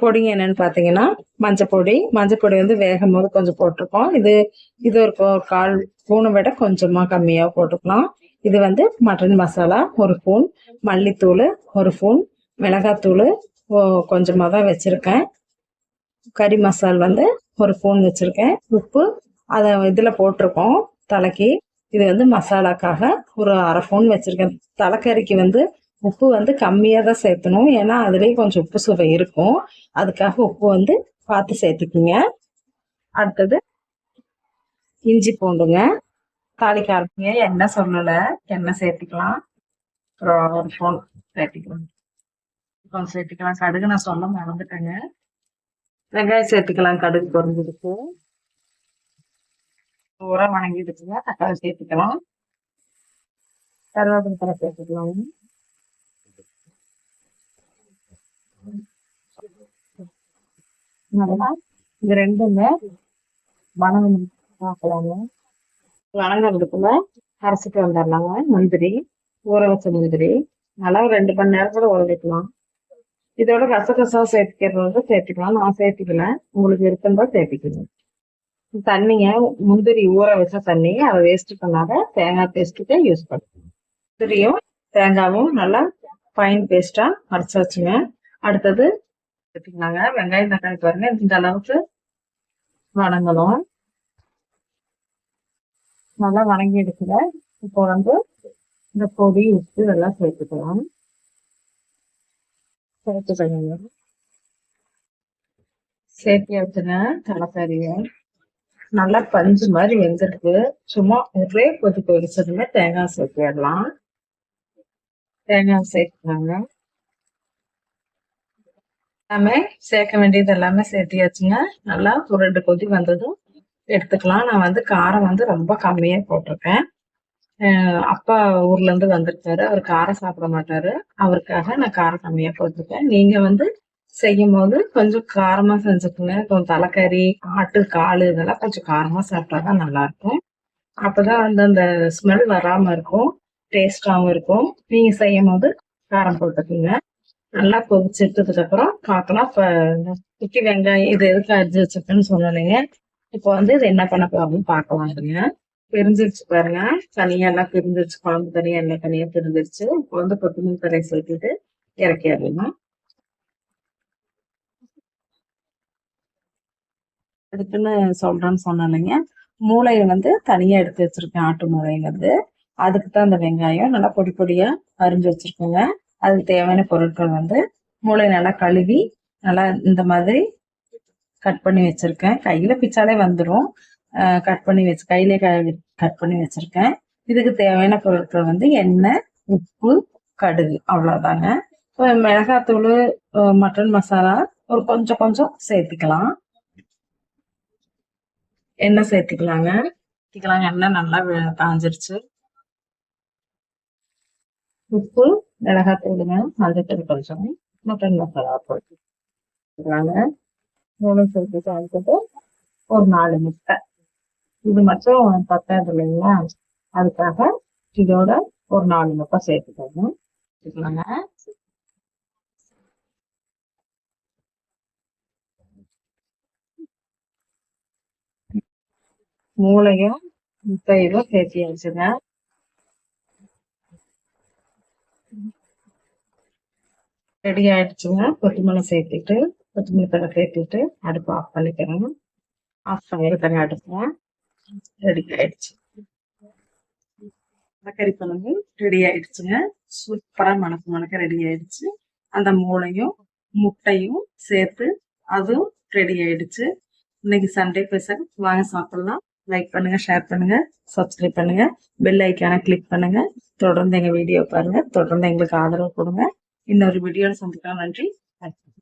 பொடிங்க என்னன்னு பார்த்தீங்கன்னா மஞ்சப்பொடி. மஞ்சப்பொடி வந்து வேகும் போது கொஞ்சம் போட்டிருக்கோம். இது இது ஒரு கோ- கால் பூனை விட கொஞ்சமாக கம்மியாக போட்டுக்கலாம். இது வந்து மட்டன் மசாலா ஒரு ஸ்பூன் மல்லித்தூள் ஒரு ஸ்பூன் மிளகாத்தூள் கொஞ்சமாக தான் வச்சுருக்கேன். கறி மசால் வந்து ஒரு ஸ்பூன் வச்சுருக்கேன். உப்பு அதை இதில் போட்டிருக்கோம் தலைக்கு. இது வந்து மசாலாக்காக ஒரு அரை ஸ்பூன் வச்சுருக்கேன். தலைக்கறிக்கு வந்து உப்பு வந்து கம்மியாக தான் சேர்த்தணும். ஏன்னா அதுலேயே கொஞ்சம் உப்பு சுவை இருக்கும். அதுக்காக உப்பு வந்து பார்த்து சேர்த்துக்குங்க. அடுத்தது இஞ்சி பூண்டுங்க. தாளிக்க ஆரம்பிங்க எண்ணெய் சொல்லலை. எண்ணெய் சேர்த்துக்கலாம். அப்புறம் ஒரு ஸ்பூன் சேர்த்துக்கலாம். கொஞ்சம் சேர்த்துக்கலாம். கடுகு நான் சொல்ல மறந்துட்டேங்க. வெங்காயம் சேர்த்துக்கலாம். கடுகு பொரிஞ்சதுக்கு. உரம் வணங்கிடுச்சுங்க தக்காளி சேர்த்துக்கலாம். கருவேப்பிலை சேர்த்துக்கலாம் நல்லா இது ரெண்டுங்க வணங்க பார்க்கலாங்க. வணங்குறதுக்குள்ள அரைச்சிட்டு வந்துடலாங்க. முந்திரி ஊற வச்ச முந்திரி. நல்லா ரெண்டு மணி நேரம் கூட ஊற இதோட கசகசா சேர்த்துக்கிறது சேர்த்துக்கலாம். நான் சேர்த்துக்கல. உங்களுக்கு விருப்பம் தான் சேர்த்துக்கணும் தண்ணிங்க முந்திரி ஊற வச்ச தண்ணியை அதை வேஸ்ட் பண்ணாத தேங்காய் பேஸ்ட்டுக்கு யூஸ் பண்ணுங்க முந்திரியும் தேங்காயும் நல்லா ஃபைன் பேஸ்டா அரைச்சு வச்சுங்க அடுத்தது எடுத்துக்கலாங்க. வெங்காயம் தக்காளி பாருங்க. இந்த அளவுக்கு வணங்கணும். நல்லா வணங்கி எடுக்கல. இப்போ வந்து இந்த பொடி உப்பு இதெல்லாம் சேர்த்துக்கலாம். சேர்த்துக்கோங்க சேர்த்து வச்சுங்க. தலைக்கறிய நல்லா பஞ்சு மாதிரி வெந்திருக்கு. சும்மா ஒரே கொதிக்க வச்சதுமே தேங்காய் சேர்த்துடலாம். தேங்காய் சேர்த்துக்கலாங்க எல்லாமே சேர்க்க வேண்டியது எல்லாமே சேர்த்தியாச்சுங்க. நல்லா ஒரு ரெண்டு கொதி வந்ததும் எடுத்துக்கலாம். நான் வந்து காரம் வந்து ரொம்ப கம்மியா போட்டிருக்கேன். அப்பா ஊர்ல இருந்து வந்திருக்காரு. அவர் காரம் சாப்பிட மாட்டாரு. அவருக்காக நான் காரம் கம்மியா போட்டிருக்கேன். நீங்க வந்து செய்யும் போது கொஞ்சம் காரமா செஞ்சுக்கோங்க. கொஞ்சம் தலைக்கறி ஆட்டு கால் இதெல்லாம் கொஞ்சம் காரமா சாப்பிட்டாதான் நல்லா இருக்கும் அப்பதான் வந்து அந்த ஸ்மெல் வராம இருக்கும். டேஸ்டாவும் இருக்கும். நீங்க செய்யும் போது காரம் போட்டுக்கோங்க. நல்லா கொதிச்சிட்டதுக்கு அப்புறம் பார்க்கலாம் இப்போ இந்த குட்டி வெங்காயம் இது எதுக்கு அரிஞ்சு வச்சிருக்கேன்னு சொல்லலைங்க இப்போ வந்து இது என்ன பண்ண போகிறோம் பார்க்கலாம் இருங்க. பிரிஞ்சிருச்சு பாருங்க. தனியாக எல்லாம் பிரிஞ்சிருச்சு. குழம்பு தனியாக எண்ணெய் தனியாக பிரிஞ்சிருச்சு. இப்போ வந்து கொத்தமல்லி தரையை சொல்லிட்டு இறக்கிடலாம். அதுக்குன்னு சொல்றேன்னு சொன்னேன்லைங்க மூளையை வந்து தனியா எடுத்து வச்சிருக்கேன். ஆட்டு மூளைங்கிறது. அதுக்கு தான் அந்த வெங்காயம் நல்லா பொடி பொடியா அரிஞ்சு வச்சிருக்கோங்க. அதுக்கு தேவையான பொருட்கள் வந்து மூளை நல்லா கழுவி நல்லா இந்த மாதிரி கட் பண்ணி வச்சிருக்கேன். கையில பிச்சாலே வந்துடும் கட் பண்ணி வச்சு கையிலே கட் பண்ணி வச்சிருக்கேன். இதுக்கு தேவையான பொருட்கள் வந்து எண்ணெய் உப்பு கடுகு அவ்வளோதாங்க இப்போ மிளகாத்தூள் மட்டன் மசாலா ஒரு கொஞ்சம் கொஞ்சம் சேர்த்துக்கலாம். எண்ணெய் சேர்த்துக்கலாங்க. சேர்த்துக்கலாங்க. எண்ணெய் நல்லா காஞ்சிருச்சு. உப்பு மிளகாத்தூளுங்க மஞ்சத்தூள் கொஞ்சம் மட்டன் மசாலா போட்டுக்கலாங்க மூணு சேர்த்து சேர்த்துட்டு ஒரு நாலு முட்டை இது மட்டும் பத்தாது இல்லைங்களா அதுக்காக இதோட ஒரு நாலு முட்டை சேர்த்துக்கோங்க சேர்த்துக்கலாங்க மூளையும் முட்டையும் சேர்த்து வச்சுங்க ரெடி ஆயிடுச்சுங்க. கொத்தமல்லி சேர்த்துட்டு கொத்தமல்லி தலை சேர்த்துட்டு அடுப்பு ஆஃப் பண்ணிக்கிறேன் ஆஃப் பண்ணிருக்கேங்க அடுப்புங்க. ரெடி ஆயிடுச்சு. கறி குழம்பு ரெடி ஆயிடுச்சுங்க. சூப்பரா மணக்க மணக்க ரெடி ஆயிடுச்சு. அந்த மூளையும் முட்டையும் சேர்த்து அதுவும் ரெடி ஆயிடுச்சு. இன்னைக்கு சண்டே ஸ்பெஷல். வாங்க சாப்பிடலாம். லைக் பண்ணுங்க ஷேர் பண்ணுங்க சப்ஸ்கிரைப் பண்ணுங்க. பெல் ஐக்கான கிளிக் பண்ணுங்க. தொடர்ந்து எங்க வீடியோ பாருங்க. தொடர்ந்து எங்களுக்கு ஆதரவு கொடுங்க. இன்னொரு வீடியோல சந்திக்கலாம் நன்றி Thank you.